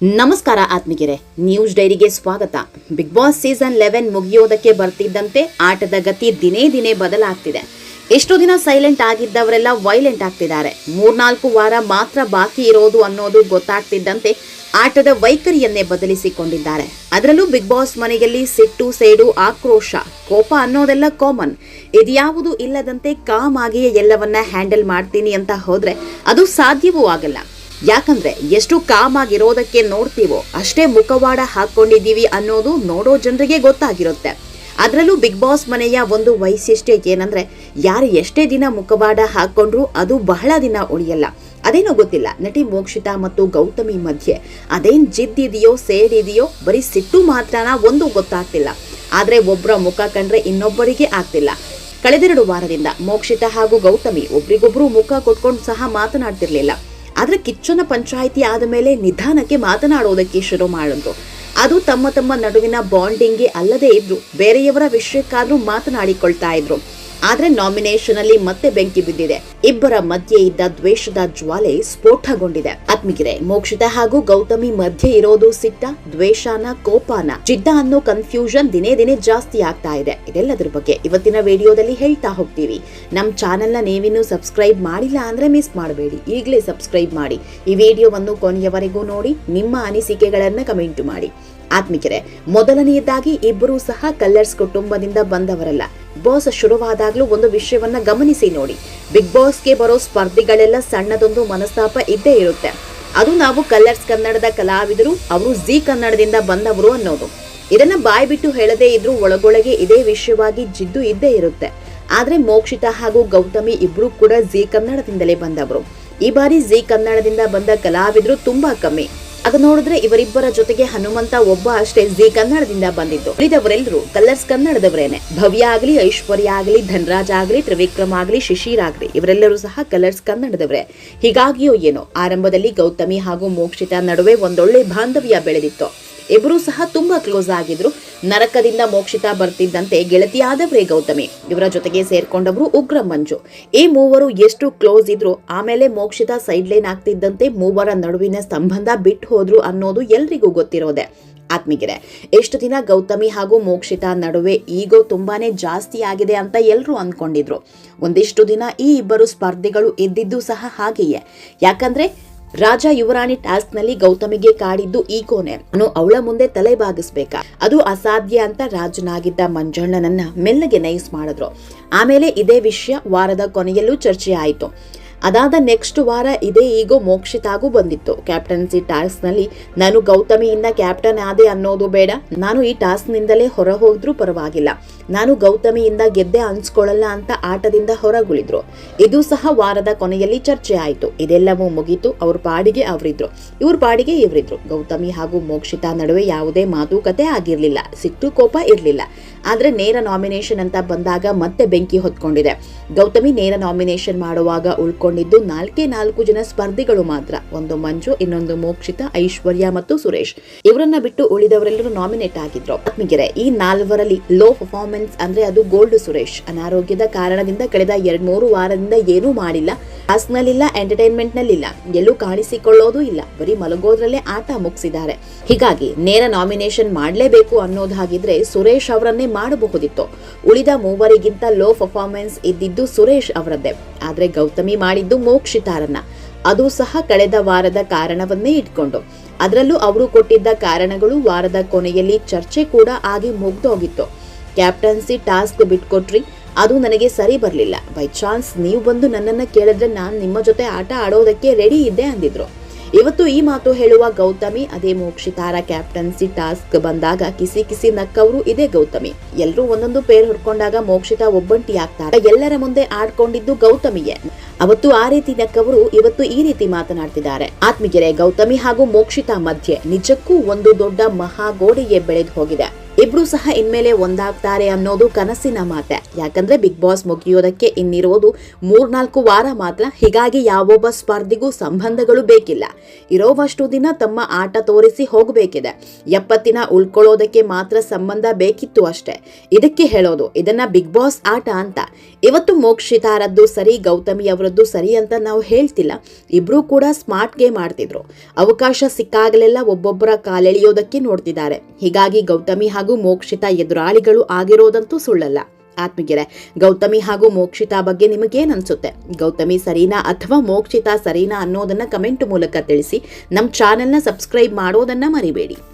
ನಮಸ್ಕಾರ ಆತ್ಮಗೆರೆ ನ್ಯೂಸ್ ಡೈರಿಗೆ ಸ್ವಾಗತ. ಬಿಗ್ ಬಾಸ್ ಸೀಸನ್ ಲೆವೆನ್ ಮುಗಿಯೋದಕ್ಕೆ ಬರ್ತಿದ್ದಂತೆ ಆಟದ ಗತಿ ದಿನೇ ದಿನೇ ಬದಲಾಗ್ತಿದೆ. ಎಷ್ಟೋ ದಿನ ಸೈಲೆಂಟ್ ಆಗಿದ್ದವರೆಲ್ಲ ವೈಲೆಂಟ್ ಆಗ್ತಿದ್ದಾರೆ. ಮೂರ್ನಾಲ್ಕು ವಾರ ಮಾತ್ರ ಬಾಕಿ ಇರೋದು ಅನ್ನೋದು ಗೊತ್ತಾಗ್ತಿದ್ದಂತೆ ಆಟದ ವೈಖರಿಯನ್ನೇ ಬದಲಿಸಿಕೊಂಡಿದ್ದಾರೆ. ಅದರಲ್ಲೂ ಬಿಗ್ ಬಾಸ್ ಮನೆಯಲ್ಲಿ ಸಿಟ್ಟು, ಸೇಡು, ಆಕ್ರೋಶ, ಕೋಪ ಅನ್ನೋದೆಲ್ಲ ಕಾಮನ್ ಇದ್ಯಾವುದು ಇಲ್ಲದಂತೆ ಕಾಮ್ ಆಗಿಯೇ ಎಲ್ಲವನ್ನ ಹ್ಯಾಂಡಲ್ ಮಾಡ್ತೀನಿ ಅಂತ ಹೋದ್ರೆ ಅದು ಸಾಧ್ಯವೂ ಆಗಲ್ಲ. ಯಾಕಂದ್ರೆ ಎಷ್ಟು ಕಾಮ್ ಆಗಿರೋದಕ್ಕೆ ನೋಡ್ತೀವೋ ಅಷ್ಟೇ ಮುಖವಾಡ ಹಾಕೊಂಡಿದ್ದೀವಿ ಅನ್ನೋದು ನೋಡೋ ಜನರಿಗೆ ಗೊತ್ತಾಗಿರುತ್ತೆ. ಅದರಲ್ಲೂ ಬಿಗ್ ಬಾಸ್ ಮನೆಯ ಒಂದು ವೈಶಿಷ್ಟ್ಯ ಏನಂದ್ರೆ ಯಾರು ಎಷ್ಟೇ ದಿನ ಮುಖವಾಡ ಹಾಕೊಂಡ್ರು ಅದು ಬಹಳ ದಿನ ಉಳಿಯಲ್ಲ. ಅದೇನೋ ಗೊತ್ತಿಲ್ಲ, ನಟಿ ಮೋಕ್ಷಿತಾ ಮತ್ತು ಗೌತಮಿ ಮಧ್ಯೆ ಅದೇನ್ ಜಿದ್ದಿದೆಯೋ ಸೇಡಿದೆಯೋ ಬರೀ ಸಿಟ್ಟು ಮಾತ್ರನ ಒಂದು ಗೊತ್ತಾಗ್ತಿಲ್ಲ. ಆದ್ರೆ ಒಬ್ಬರ ಮುಖ ಕಂಡ್ರೆ ಇನ್ನೊಬ್ಬರಿಗೆ ಆಗ್ತಿಲ್ಲ. ಕಳೆದೆರಡು ವಾರದಿಂದ ಮೋಕ್ಷಿತಾ ಹಾಗೂ ಗೌತಮಿ ಒಬ್ರಿಗೊಬ್ರು ಮುಖ ಕೊಟ್ಕೊಂಡು ಸಹ ಮಾತನಾಡ್ತಿರ್ಲಿಲ್ಲ. ಆದ್ರೆ ಕಿಚ್ಚನ ಪಂಚಾಯಿತಿ ಆದ ಮೇಲೆ ನಿಧಾನಕ್ಕೆ ಮಾತನಾಡೋದಕ್ಕೆ ಶುರು ಮಾಡಿದ್ರು. ಅದು ತಮ್ಮ ತಮ್ಮ ನಡುವಿನ ಬಾಂಡಿಂಗ್ಗೆ ಅಲ್ಲದೇ ಇದ್ರು. ಬೇರೆಯವರ ವಿಷಯಕ್ಕಾದರೂ ಮಾತನಾಡಿಕೊಳ್ತಾ ಇದ್ರು. ಆದ್ರೆ ನಾಮಿನೇಷನ್ ಅಲ್ಲಿ ಮತ್ತೆ ಬೆಂಕಿ ಬಿದ್ದಿದೆ. ಇಬ್ಬರ ಮಧ್ಯೆ ಇದ್ದ ದ್ವೇಷದ ಜ್ವಾಲೆ ಸ್ಫೋಟಗೊಂಡಿದೆ. ಆತ್ಮಿಗಿರೆ ಮೋಕ್ಷಿತ ಹಾಗೂ ಗೌತಮಿ ಮಧ್ಯೆ ಇರೋದು ಸಿಟ್ಟ, ದ್ವೇಷಾನ, ಕೋಪಾನ. ಜಿದ್ದ ಅನ್ನೋ ಕನ್ಫ್ಯೂಷನ್ ದಿನೇ ದಿನೇ ಜಾಸ್ತಿ ಆಗ್ತಾ ಇದೆ. ಇದೆಲ್ಲದರ ಬಗ್ಗೆ ಇವತ್ತಿನ ವಿಡಿಯೋದಲ್ಲಿ ಹೇಳ್ತಾ ಹೋಗ್ತೀವಿ. ನಮ್ಮ ಚಾನೆಲ್ನ ನೀವಿನ್ನೂ ಸಬ್ಸ್ಕ್ರೈಬ್ ಮಾಡಿಲ್ಲ ಅಂದ್ರೆ ಮಿಸ್ ಮಾಡಬೇಡಿ. ಈಗಲೇ ಸಬ್ಸ್ಕ್ರೈಬ್ ಮಾಡಿ. ಈ ವಿಡಿಯೋವನ್ನು ಕೊನೆಯವರೆಗೂ ನೋಡಿ, ನಿಮ್ಮ ಅನಿಸಿಕೆಗಳನ್ನ ಕಮೆಂಟ್ ಮಾಡಿ. ಆತ್ಮಿಕರೆ. ಮೊದಲನೆಯದಾಗಿ ಇಬ್ಬರೂ ಸಹ ಕಲ್ಲರ್ಸ್ ಕುಟುಂಬದಿಂದ ಬಂದವರಲ್ಲ. ಬಾಸ್ ಶುರುವಾದಾಗಲೂ ಒಂದು ವಿಷಯವನ್ನ ಗಮನಿಸಿ ನೋಡಿ. ಬಿಗ್ ಬಾಸ್ಗೆ ಬರೋ ಸ್ಪರ್ಧಿಗಳೆಲ್ಲ ಸಣ್ಣದೊಂದು ಮನಸ್ತಾಪ ಇದ್ದೇ ಇರುತ್ತೆ. ಅದು ನಾವು ಕಲ್ಲರ್ಸ್ ಕನ್ನಡದ ಕಲಾವಿದರು, ಅವರು ಜಿ ಕನ್ನಡದಿಂದ ಬಂದವರು ಅನ್ನೋದು. ಇದನ್ನ ಬಾಯ್ ಬಿಟ್ಟು ಹೇಳದೇ ಇದ್ರೂ ಒಳಗೊಳಗೆ ಇದೇ ವಿಷಯವಾಗಿ ಜಿದ್ದು ಇದ್ದೇ ಇರುತ್ತೆ. ಆದ್ರೆ ಮೋಕ್ಷಿತಾ ಹಾಗೂ ಗೌತಮಿ ಇಬ್ರು ಕೂಡ ಜಿ ಕನ್ನಡದಿಂದಲೇ ಬಂದವರು. ಈ ಬಾರಿ ಜಿ ಕನ್ನಡದಿಂದ ಬಂದ ಕಲಾವಿದರು ತುಂಬಾ ಕಮ್ಮಿ. ಆಗ ನೋಡಿದ್ರೆ ಇವರಿಬ್ಬರ ಜೊತೆಗೆ ಹನುಮಂತ ಒಬ್ಬ ಅಷ್ಟೇ ಜಿ ಕನ್ನಡದಿಂದ ಬಂದಿದ್ದು. ಉಳಿದವರೆಲ್ಲರೂ ಕಲರ್ಸ್ ಕನ್ನಡದವರೇನೆ. ಭವ್ಯ ಆಗ್ಲಿ, ಐಶ್ವರ್ಯ ಆಗ್ಲಿ, ಧನರಾಜ್ ಆಗ್ಲಿ, ತ್ರಿವಿಕ್ರಮ್ ಆಗ್ಲಿ, ಶಿಶಿರ್ ಆಗಲಿ, ಇವರೆಲ್ಲರೂ ಸಹ ಕಲರ್ಸ್ ಕನ್ನಡದವರೇ. ಹೀಗಾಗಿಯೋ ಏನೋ, ಆರಂಭದಲ್ಲಿ ಗೌತಮಿ ಹಾಗೂ ಮೋಕ್ಷಿತ ನಡುವೆ ಒಂದೊಳ್ಳೆ ಬಾಂಧವ್ಯ ಬೆಳೆದಿತ್ತು. ಇಬ್ಬರೂ ಸಹ ತುಂಬಾ ಕ್ಲೋಸ್ ಆಗಿದ್ರು. ನರಕದಿಂದ ಮೋಕ್ಷಿತ ಬರ್ತಿದ್ದಂತೆ ಗೆಳತಿಯಾದವರೇ ಗೌತಮಿ. ಇವರ ಜೊತೆಗೆ ಸೇರ್ಕೊಂಡವರು ಉಗ್ರ ಮಂಜು. ಈ ಮೂವರು ಎಷ್ಟು ಕ್ಲೋಸ್ ಇದ್ರು, ಆಮೇಲೆ ಮೋಕ್ಷಿತ ಸೈಡ್ ಲೈನ್ ಆಗ್ತಿದ್ದಂತೆ ಮೂವರ ನಡುವಿನ ಸಂಬಂಧ ಬಿಟ್ಟು ಹೋದ್ರು ಅನ್ನೋದು ಎಲ್ರಿಗೂ ಗೊತ್ತಿರೋದೆ. ಆತ್ಮಿಗೆರೆ ಎಷ್ಟು ದಿನ ಗೌತಮಿ ಹಾಗೂ ಮೋಕ್ಷಿತ ನಡುವೆ ಈಗೋ ತುಂಬಾನೇ ಜಾಸ್ತಿ ಆಗಿದೆ ಅಂತ ಎಲ್ಲರೂ ಅಂದ್ಕೊಂಡಿದ್ರು ಒಂದಿಷ್ಟು ದಿನ ಈ ಇಬ್ಬರು ಸ್ಪರ್ಧಿಗಳು ಇದ್ದಿದ್ದು ಸಹ ಹಾಗೆಯೇ. ಯಾಕಂದ್ರೆ ರಾಜ ಯುವರಾಣಿ ಟಾಸ್ಕ್ನಲ್ಲಿ ಗೌತಮಿಗೆ ಕಾಡಿದ್ದು ಈಗೋನೆ ಅನ್ನು ಅವಳ ಮುಂದೆ ತಲೆ ಬಾಗಿಸ್ಬೇಕಾ? ಅದು ಅಸಾಧ್ಯ ಅಂತ ರಾಜನಾಗಿದ್ದ ಮಂಜಣ್ಣನನ್ನ ಮೆಲ್ಲಗೆ ನೈಸ್ ಮಾಡಿದ್ರು. ಆಮೇಲೆ ಇದೇ ವಿಷಯ ವಾರದ ಕೊನೆಯಲ್ಲೂ ಚರ್ಚೆ ಆಯಿತು ಅದಾದ ನೆಕ್ಸ್ಟ್ ವಾರ ಇದೇ ಈಗೋ ಮೋಕ್ಷಿತಾಗೂ ಬಂದಿತ್ತು. ಕ್ಯಾಪ್ಟನ್ಸಿ ಟಾಸ್ಕ್ನಲ್ಲಿ ನಾನು ಗೌತಮಿಯಿಂದ ಕ್ಯಾಪ್ಟನ್ ಆದೆ ಅನ್ನೋದು ಬೇಡ. ನಾನು ಈ ಟಾಸ್ಕ್ನಿಂದಲೇ ಹೊರ ಹೋದ್ರೂ ಪರವಾಗಿಲ್ಲ. ನಾನು ಗೌತಮಿಯಿಂದ ಗೆದ್ದೆ ಅನ್ಸ್ಕೊಳ್ಳಲ್ಲ ಅಂತ ಆಟದಿಂದ ಹೊರಗುಳಿದ್ರು. ಇದು ಸಹ ವಾರದ ಕೊನೆಯಲ್ಲಿ ಚರ್ಚೆ ಆಯಿತು. ಇದೆಲ್ಲವೂ ಮುಗೀತು. ಅವ್ರ ಪಾಡಿಗೆ ಅವರಿದ್ರು. ಇವ್ರ ಪಾಡಿಗೆ ಇವರಿದ್ರು. ಗೌತಮಿ ಹಾಗೂ ಮೋಕ್ಷಿತಾ ನಡುವೆ ಯಾವುದೇ ಮಾತುಕತೆ ಆಗಿರಲಿಲ್ಲ. ಸಿಟ್ಟು ಕೋಪ ಇರಲಿಲ್ಲ. ಆದರೆ ನೇರ ನಾಮಿನೇಷನ್ ಅಂತ ಬಂದಾಗ ಮತ್ತೆ ಬೆಂಕಿ ಹೊತ್ಕೊಂಡಿದೆ. ಗೌತಮಿ ನೇರ ನಾಮಿನೇಷನ್ ಮಾಡುವಾಗ ಉಳ್ಕೊಂಡಿದ್ದು ನಾಲ್ಕೇ ನಾಲ್ಕು ಜನ ಸ್ಪರ್ಧಿಗಳು ಮಾತ್ರ. ಒಂದು ಮಂಜು, ಇನ್ನೊಂದು ಮೋಕ್ಷಿತ, ಐಶ್ವರ್ಯ ಮತ್ತು ಸುರೇಶ್. ಇವರನ್ನ ಬಿಟ್ಟು ಉಳಿದವರೆಲ್ಲರೂ ನಾಮಿನೇಟ್ ಆಗಿದ್ರು. ಈ ನಾಲ್ವರಲ್ಲಿ ಲೋ ಪರ್ಫಾರ್ಮೆನ್ಸ್ ಅಂದ್ರೆ ಅದು ಗೋಲ್ಡ್ ಸುರೇಶ್. ಅನಾರೋಗ್ಯದ ಕಾರಣದಿಂದ ಕಳೆದ ಎರಡ್ ಮೂರು ವಾರದಿಂದ ಏನೂ ಮಾಡಿಲ್ಲ. ಹಾಸ್ನಲ್ಲಿಲ್ಲ ಎಂಟರ್ಟೈನ್ಮೆಂಟ್ ನಲ್ಲಿಲ್ಲ ಎಲ್ಲೂ ಕಾಣಿಸಿಕೊಳ್ಳೋದು ಇಲ್ಲ. ಬರೀ ಮಲಗೋದ್ರಲ್ಲೇ ಆಟ ಮುಗಿಸಿದ್ದಾರೆ. ಹೀಗಾಗಿ ನೇರ ನಾಮಿನೇಷನ್ ಮಾಡಲೇಬೇಕು ಅನ್ನೋದಾಗಿದ್ರೆ ಸುರೇಶ್ ಅವರನ್ನೇ ಮಾಡಬಹುದಿತ್ತು. ಉಳಿದ ಮೂವರಿಗಿಂತ ಲೋ ಪರ್ಫಾರ್ಮೆನ್ಸ್ ಇದ್ದಿದ್ದು ಸುರೇಶ್ ಅವರದ್ದೇ. ಆದ್ರೆ ಗೌತಮಿ ಮಾಡಿದ್ದು ಮೋಕ್ಷಿತಾರನ್ನ. ಅದು ಸಹ ಕಳೆದ ವಾರದ ಕಾರಣವನ್ನೇ ಇಟ್ಕೊಂಡು. ಅದರಲ್ಲೂ ಅವರು ಕೊಟ್ಟಿದ್ದ ಕಾರಣಗಳು ವಾರದ ಕೊನೆಯಲ್ಲಿ ಚರ್ಚೆ ಕೂಡ ಆಗಿ ಮುಗ್ದೋಗಿತ್ತು. ಕ್ಯಾಪ್ಟನ್ಸಿ ಟಾಸ್ಕ್ ಬಿಟ್ಕೊಟ್ರಿ, ಅದು ನನಗೆ ಸರಿ ಬರಲಿಲ್ಲ. ಬೈ ಚಾನ್ಸ್ ನೀವು ಬಂದು ನನ್ನನ್ನು ಕೇಳಿದ್ರೆ ನಾನು ನಿಮ್ಮ ಜೊತೆ ಆಟ ಆಡೋದಕ್ಕೆ ರೆಡಿ ಇದ್ದೆ ಅಂದಿದ್ರು. ಇವತ್ತು ಈ ಮಾತು ಹೇಳುವ ಗೌತಮಿ, ಅದೇ ಮೋಕ್ಷಿತಾರ ಕ್ಯಾಪ್ಟನ್ಸಿ ಟಾಸ್ಕ್ ಬಂದಾಗ ಕಿಸಿ ಕಿಸಿ ನಕ್ಕವರು ಇದೇ ಗೌತಮಿ. ಎಲ್ಲರೂ ಒಂದೊಂದು ಪೇರ್ ಹೊಡ್ಕೊಂಡಾಗ ಮೋಕ್ಷಿತಾ ಒಬ್ಬಂಟಿ ಆಗ್ತಾರೆ ಎಲ್ಲರ ಮುಂದೆ ಆಡ್ಕೊಂಡಿದ್ದು ಗೌತಮಿಯೇ. ಅವತ್ತು ಆ ರೀತಿ ನಕ್ಕವರು ಇವತ್ತು ಈ ರೀತಿ ಮಾತನಾಡ್ತಿದ್ದಾರೆ. ಆತ್ಮಿಗೆರೆ ಗೌತಮಿ ಹಾಗೂ ಮೋಕ್ಷಿತಾ ಮಧ್ಯೆ ನಿಜಕ್ಕೂ ಒಂದು ದೊಡ್ಡ ಮಹಾಗೋಡೆಯೇ ಬೆಳೆದು ಹೋಗಿದೆ. ಇಬ್ರು ಸಹ ಇನ್ಮೇಲೆ ಒಂದಾಗ್ತಾರೆ ಅನ್ನೋದು ಕನಸಿನ ಮಾತೆ. ಯಾಕಂದ್ರೆ ಬಿಗ್ ಬಾಸ್ ಮುಗಿಯೋದಕ್ಕೆ ಇನ್ನಿರೋದು ಮೂರ್ನಾಲ್ಕು ವಾರ ಮಾತ್ರ. ಹೀಗಾಗಿ ಯಾವೊಬ್ಬ ಸ್ಪರ್ಧಿಗೂ ಸಂಬಂಧಗಳು ಬೇಕಿಲ್ಲ. ಇರೋವಷ್ಟು ದಿನ ತಮ್ಮ ಆಟ ತೋರಿಸಿ ಹೋಗಬೇಕಿದೆ. ಎಪ್ಪತ್ತಿನ ಉಳ್ಕೊಳ್ಳೋದಕ್ಕೆ ಮಾತ್ರ ಸಂಬಂಧ ಬೇಕಿತ್ತು ಅಷ್ಟೇ. ಇದಕ್ಕೆ ಹೇಳೋದು, ಇದನ್ನ ಬಿಗ್ ಬಾಸ್ ಆಟ ಅಂತ. ಇವತ್ತು ಮೋಕ್ಷಿತಾರದ್ದು ಸರಿ, ಗೌತಮಿ ಅವರದ್ದು ಸರಿ ಅಂತ ನಾವು ಹೇಳ್ತಿಲ್ಲ. ಇಬ್ರು ಕೂಡ ಸ್ಮಾರ್ಟ್ ಗೇಮ್ ಆಡ್ತಿದ್ರು. ಅವಕಾಶ ಸಿಕ್ಕಾಗಲೆಲ್ಲ ಒಬ್ಬೊಬ್ಬರ ಕಾಲೆಳೆಯೋದಕ್ಕೆ ನೋಡ್ತಿದ್ದಾರೆ. ಹೀಗಾಗಿ ಗೌತಮಿ ಮೋಕ್ಷಿತಾ ಎದುರಾಳಿಗಳು ಆಗಿರೋದಂತೂ ಸುಳ್ಳಲ್ಲ. ಆತ್ಮಿಗೆರೆ ಗೌತಮಿ ಹಾಗೂ ಮೋಕ್ಷಿತಾ ಬಗ್ಗೆ ನಿಮಗೇನನ್ಸುತ್ತೆ? ಗೌತಮಿ ಸರಿನಾ ಅಥವಾ ಮೋಕ್ಷಿತಾ ಸರಿನಾ ಅನ್ನೋದನ್ನ ಕಮೆಂಟ್ ಮೂಲಕ ತಿಳಿಸಿ ನಮ್ಮ ಚಾನೆಲ್ನ ಸಬ್ಸ್ಕ್ರೈಬ್ ಮಾಡೋದನ್ನ ಮರಿಬೇಡಿ.